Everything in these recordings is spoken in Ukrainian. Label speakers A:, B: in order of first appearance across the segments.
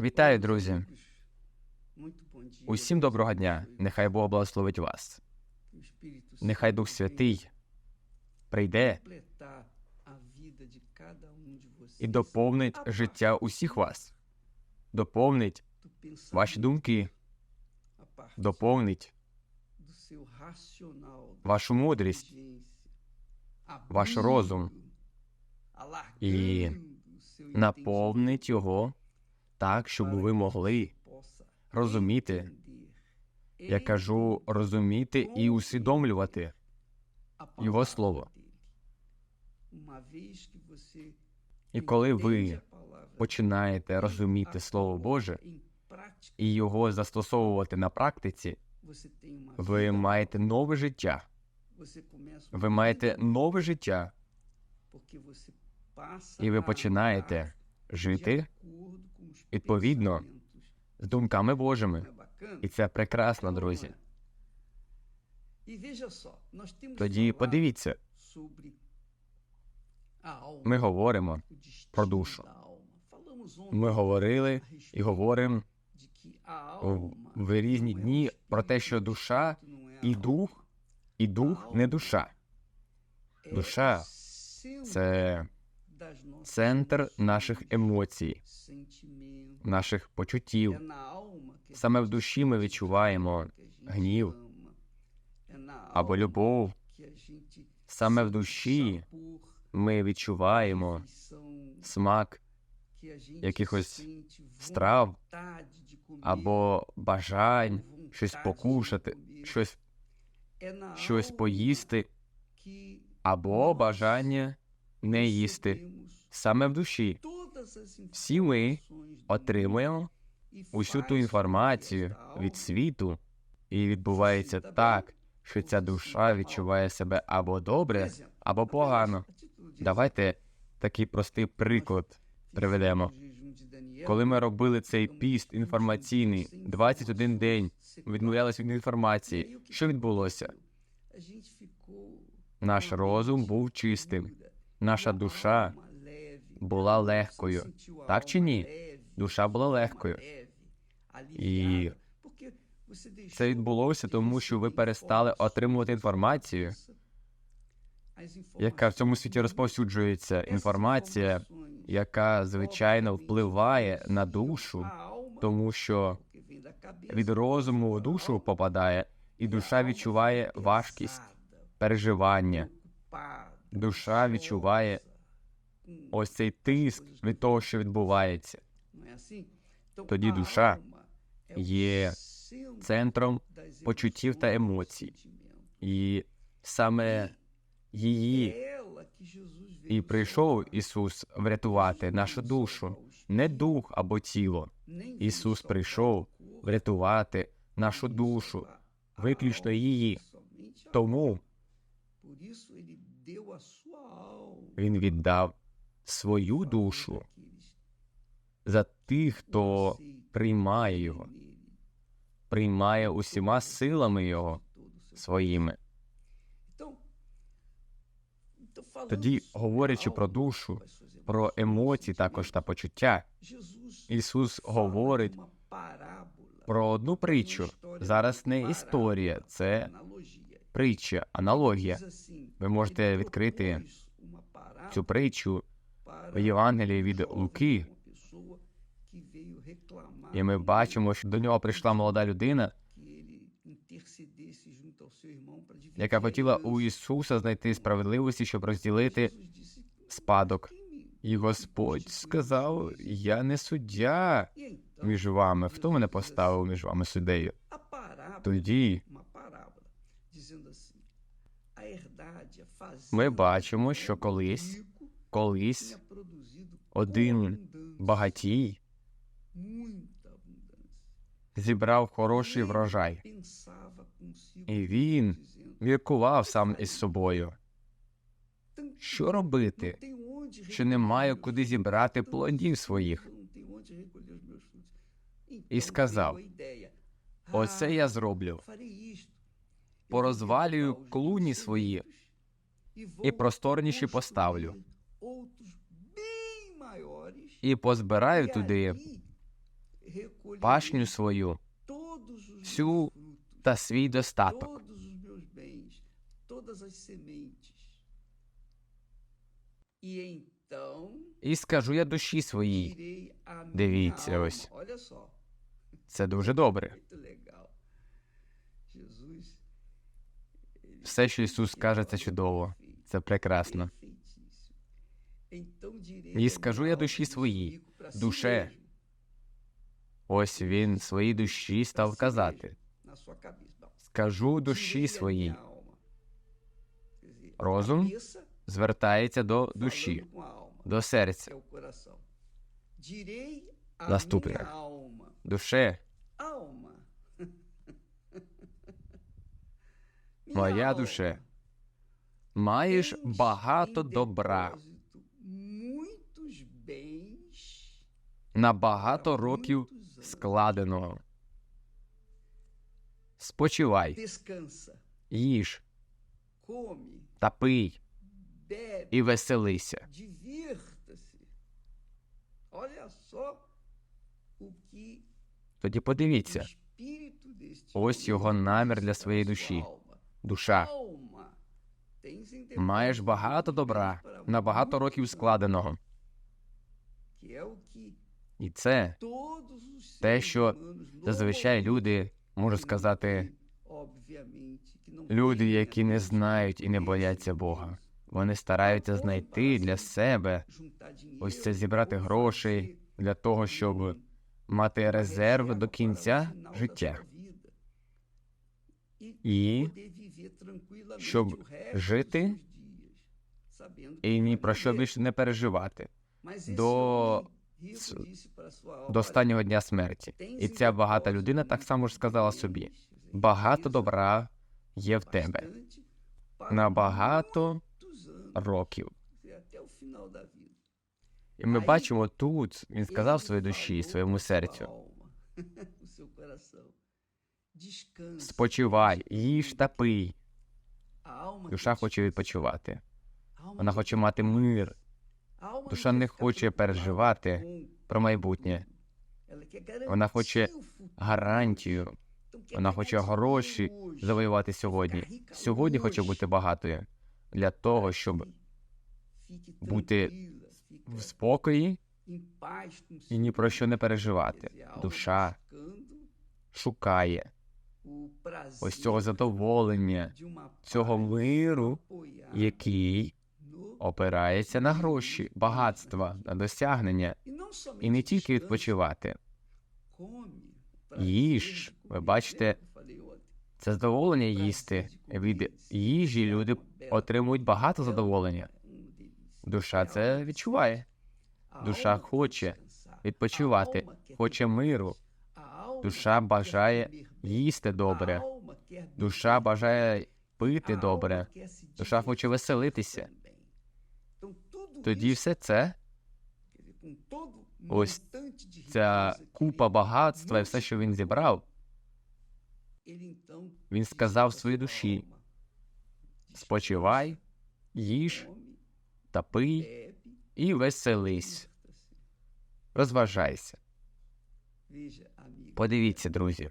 A: Вітаю, друзі! Усім доброго дня! Нехай Бог благословить вас. Нехай Дух Святий прийде і доповнить життя усіх вас, доповнить ваші думки, доповнить вашу мудрість, ваш розум і наповнить його так, щоб ви могли розуміти, я кажу, розуміти і усвідомлювати його слово. І коли ви починаєте розуміти Слово Боже і його застосовувати на практиці, ви маєте нове життя. Ви маєте нове життя, і ви починаєте жити відповідно з думками Божими. І це прекрасно, друзі. Тоді подивіться, ми говоримо про душу. Ми говорили і говоримо в- різні дні про те, що душа і дух, і дух не душа. Душа це центр наших емоцій, наших почуттів.
B: Саме в душі ми відчуваємо гнів або любов.
A: Саме в душі ми відчуваємо смак
B: якихось
A: страв
B: або
A: бажань щось покушати, щось, щось поїсти, або бажання не їсти. Саме в душі
B: Всі ми
A: отримуємо усю ту інформацію від світу, і відбувається так, що ця душа відчуває себе або добре, або погано. Давайте такий простий приклад приведемо. Коли ми робили цей піст інформаційний 21 день, відмовлялися від інформації. Що відбулося? Наш розум був чистим, наша душа була легкою. Так чи ні? Душа була легкою. І це відбулося тому, що ви перестали отримувати інформацію, яка в цьому світі розповсюджується. Інформація, яка звичайно впливає на душу, тому що від розуму в душу попадає, і душа відчуває важкість, переживання. Душа відчуває ось цей тиск від того, що відбувається.
B: Тоді душа
A: Є центром почуттів та емоцій, і саме її і прийшов Ісус врятувати нашу душу, не дух або тіло. Ісус прийшов врятувати нашу душу, виключно її. Тому Він віддав свою душу за тих, хто приймає його, приймає усіма силами його своїми. Тоді, говорячи про душу, про емоції також та почуття, Ісус говорить про одну притчу. Зараз не історія, це притча, аналогія. Ви можете відкрити цю притчу в Євангелії від Луки, і ми бачимо, що до нього прийшла молода людина, яка хотіла у Ісуса знайти справедливості, щоб розділити спадок. І Господь сказав: Я не суддя між вами. Хто мене поставив між вами суддею? Тоді ми бачимо, що колись, колись один багатій зібрав хороший врожай, і він міркував сам із собою. Що робити, що немає куди зібрати плодів своїх? І сказав: Оце я зроблю. Порозвалюю клуні свої і просторніші поставлю, і позбираю туди пашню свою всю та свій достаток. І скажу я душі своїй. Дивіться, ось. Це дуже добре. Все, що Ісус каже, це чудово. Це прекрасно. І скажу я душі своїй, душе. Ось він своїй душі став казати. Скажу душі своїй. Розум звертається до душі, до серця. Наступне. Душе, моя душе, маєш багато добра. на багато років складеного. Спочивай, їж. Та пий. І веселися. Тоді подивіться, ось його намір для своєї душі. Душа. Маєш багато добра на багато років складеного. І це те, що зазвичай люди, можу сказати, люди, які не знають і не бояться Бога. Вони стараються знайти для себе ось це зібрати грошей для того, щоб
B: um-
A: мати резерв до кінця життя.
B: E
A: і щоб жити і ні про що більше не переживати до- до
B: "Olha,
A: останнього дня смерті. І ця багата людина так само ж сказала собі: багато добра є в тебе на багато років. І ми бачимо тут, він сказав своїй душі, своєму серцю: спочивай, їж та пий. Душа хоче відпочивати. Вона хоче мати мир. Душа не хоче переживати про майбутнє, Вона хоче гарантію. Вона хоче гроші завоювати сьогодні. Сьогодні хоче бути багатою для того, щоб бути в спокої і ні про що не переживати. Душа шукає ось цього задоволення, цього миру, який опирається на гроші, багатства, на досягнення, і не тільки відпочивати. Їж. Ви бачите? Це задоволення їсти. Від їжі люди отримують багато задоволення. Душа це відчуває. Душа хоче відпочивати, хоче миру. Душа бажає їсти добре. Душа бажає пити добре. Душа хоче веселитися. Тоді все це, ось ця купа багатства і все, що він зібрав,
B: він сказав своїй душі:
A: спочивай, їж та пий і веселись. Розважайся. Подивіться, друзі,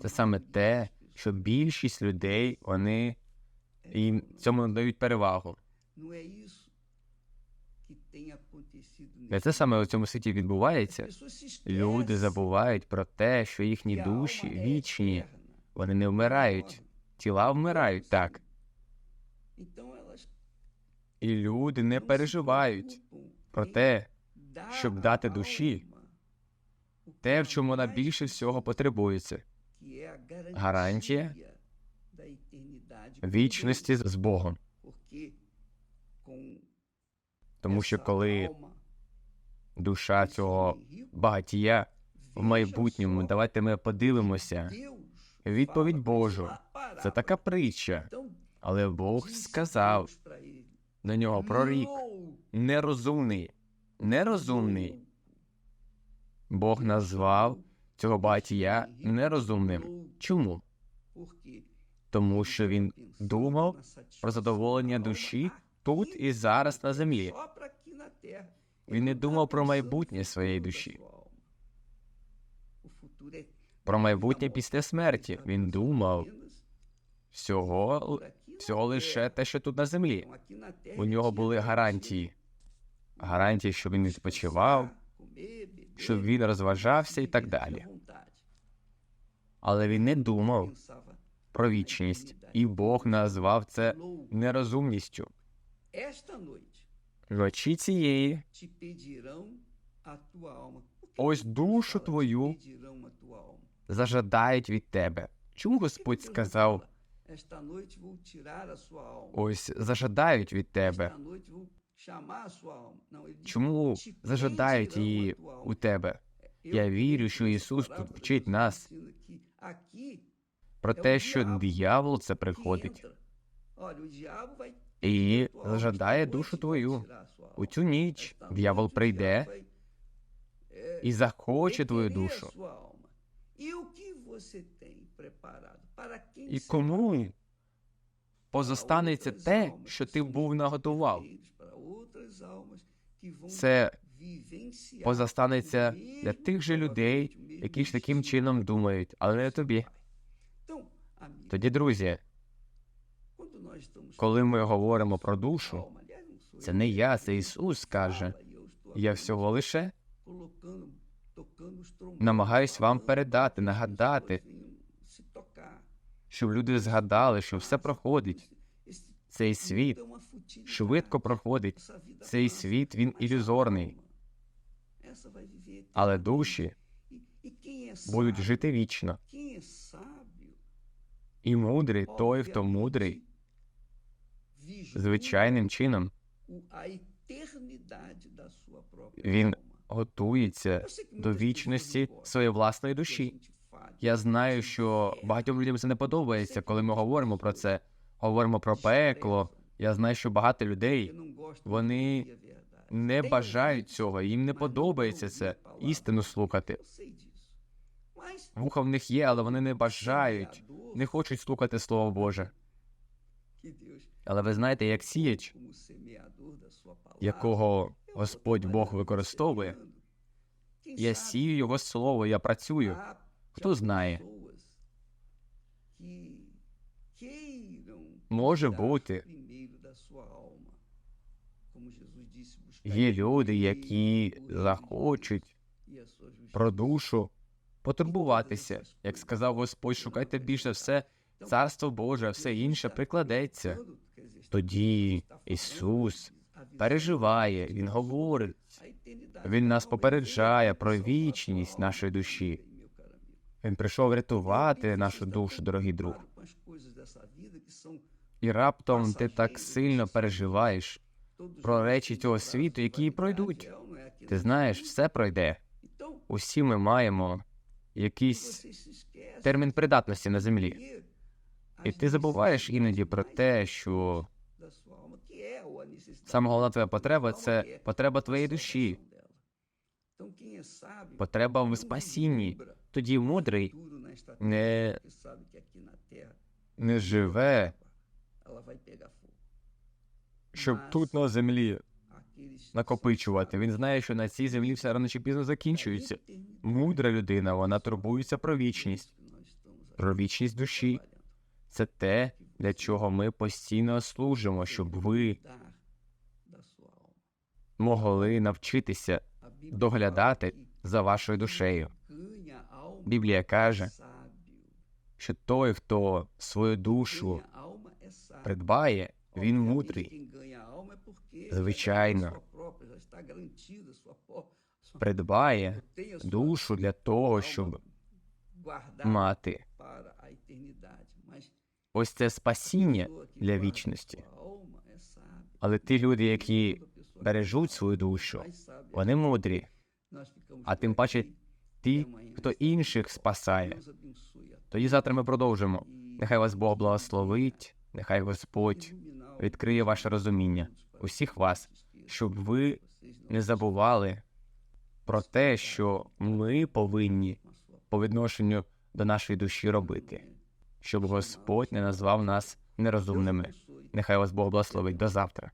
A: це саме те, що більшість людей вони їм цьому надають перевагу. Не це саме у цьому світі відбувається. Люди забувають про те, що їхні душі вічні, вони не вмирають, тіла вмирають так. І люди не переживають про те, щоб дати душі те, в чому вона більше всього потребується
B: гарантія
A: вічності з Богом. Тому що коли душа цього багатія в майбутньому, давайте ми подивимося. Відповідь Божу. Це така притча, але Бог сказав до нього прорік. Нерозумний, нерозумний. Бог назвав цього багатія нерозумним. Чому? Тому що він думав про задоволення душі тут і зараз на землі. Він не думав про майбутнє своєї душі, про майбутнє після смерті. Він думав всього, всього лише те, що тут на землі. У нього були гарантії. Гарантії, що він відпочивав, щоб він розважався і так далі. Але він не думав про вічність, і Бог назвав це нерозумністю. Вночі цієї ось душу твою зажадають від тебе. Чому Господь сказав ось зажадають від тебе? Чому зажадають її у тебе? Я вірю, що Ісус тут вчить нас про те, що диявол це приходить і зажадає душу твою. У цю ніч диявол прийде і захоче твою душу.
B: E
A: І кому позостанеться те, що ти був наготував? Це
B: o
A: для тих же людей, які ж таким чином думають, але не тобі. Тоді, друзі, коли ми говоримо про душу, це не я, це Ісус каже.
B: e
A: Я всього лише намагаюсь вам передати, нагадати, щоб люди згадали, що все проходить. Цей світ швидко проходить. Цей світ він ілюзорний, але душі будуть жити вічно. І мудрий той, хто мудрий, звичайним чином Він готується до вічності своєї власної душі. Я знаю, що багатьом людям це не подобається, коли ми говоримо про це. Говоримо про пекло. Я знаю, що багато людей вони не бажають цього, їм не подобається це істину слухати. Вуха в них є, але вони не бажають, не хочуть слухати Слово Боже. Але ви знаєте, як сіяч, якого Господь Бог використовує, я сію його слово, я працюю. Хто знає? Може бути. Є люди, які захочуть про душу потурбуватися. Як сказав Господь, шукайте більше все царство Боже, все інше прикладеться. Тоді Ісус переживає, Він говорить, Він нас попереджає про вічність нашої душі. Він прийшов рятувати нашу душу, дорогий друг. І раптом ти так сильно переживаєш про речі цього світу, які пройдуть. Ти знаєш, все пройде. Усі ми маємо якийсь термін придатності на землі. І ти забуваєш іноді про те, що саме головна твоя потреба це потреба твоєї душі, потреба в спасінні. Тоді мудрий не, не живе, щоб тут на землі накопичувати. Він знає, що на цій землі все рано чи пізно закінчується. Мудра людина, вона турбується про вічність, про вічність душі. Це те, для чого ми постійно служимо, щоб ви могли навчитися доглядати за вашою душею. Біблія каже, що той, хто свою душу придбає, він мудрий. Звичайно. Придбає душу для того, щоб мати ось це спасіння для вічності. Але ті люди, які бережуть свою душу, вони мудрі, а тим паче ті, хто інших спасає. Тоді завтра ми продовжимо. Нехай вас Бог благословить, нехай Господь відкриє ваше розуміння, усіх вас, щоб ви не забували про те, що ми повинні по відношенню до нашої душі робити, щоб Господь не назвав нас нерозумними. Нехай вас Бог благословить до завтра.